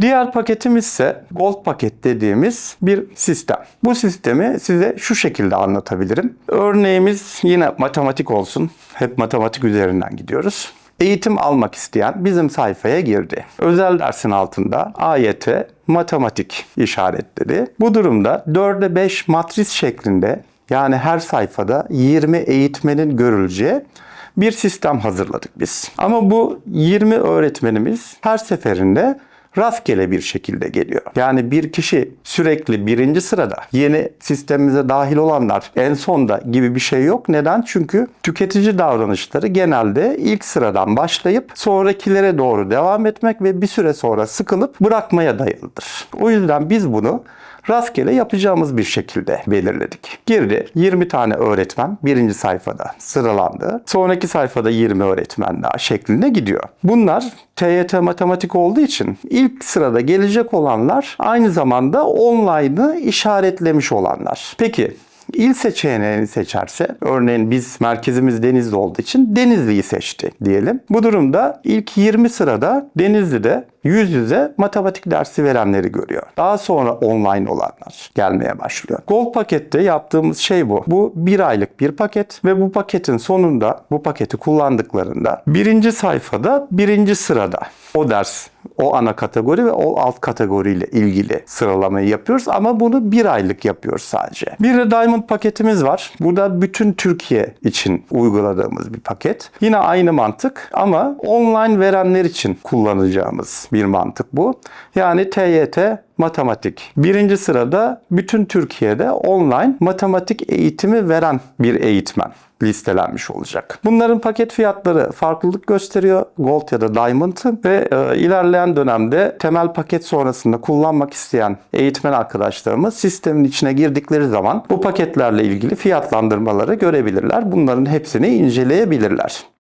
Diğer paketimiz ise Gold paket dediğimiz bir sistem. Bu sistemi size şu şekilde anlatabilirim. Örneğimiz yine matematik olsun. Hep matematik üzerinden gidiyoruz. Eğitim almak isteyen bizim sayfaya girdi. Özel dersin altında AYT matematik işaretledi. Bu durumda 4'e 5 matris şeklinde yani her sayfada 20 eğitmenin görüleceği bir sistem hazırladık biz. Ama bu 20 öğretmenimiz her seferinde rastgele bir şekilde geliyor. Yani bir kişi sürekli birinci sırada yeni sistemimize dahil olanlar en sonda gibi bir şey yok. Neden? Çünkü tüketici davranışları genelde ilk sıradan başlayıp sonrakilere doğru devam etmek ve bir süre sonra sıkılıp bırakmaya dayalıdır. O yüzden biz bunu rastgele yapacağımız bir şekilde belirledik. Girdi 20 tane öğretmen birinci sayfada sıralandı. Sonraki sayfada 20 öğretmen daha şeklinde gidiyor. Bunlar TYT matematik olduğu için ilk sırada gelecek olanlar aynı zamanda online'ı işaretlemiş olanlar. Peki İl seçeneğini seçerse, örneğin biz merkezimiz Denizli olduğu için Denizli'yi seçti diyelim. Bu durumda ilk 20 sırada Denizli'de yüz yüze matematik dersi verenleri görüyor. Daha sonra online olanlar gelmeye başlıyor. Gold pakette yaptığımız şey bu. Bu bir aylık bir paket ve bu paketin sonunda bu paketi kullandıklarında birinci sayfada birinci sırada o ders o ana kategori ve o alt kategoriyle ilgili sıralamayı yapıyoruz ama bunu bir aylık yapıyoruz sadece. Bir de Diamond paketimiz var. Bu da bütün Türkiye için uyguladığımız bir paket. Yine aynı mantık ama online verenler için kullanacağımız bir mantık bu. Yani TYT matematik. Birinci sırada bütün Türkiye'de online matematik eğitimi veren bir eğitmen listelenmiş olacak. Bunların paket fiyatları farklılık gösteriyor. Gold ya da Diamond ve e, ilerleyen dönemde temel paket sonrasında kullanmak isteyen eğitmen arkadaşlarımız sistemin içine girdikleri zaman bu paketlerle ilgili fiyatlandırmaları görebilirler. Bunların hepsini inceleyebilirler.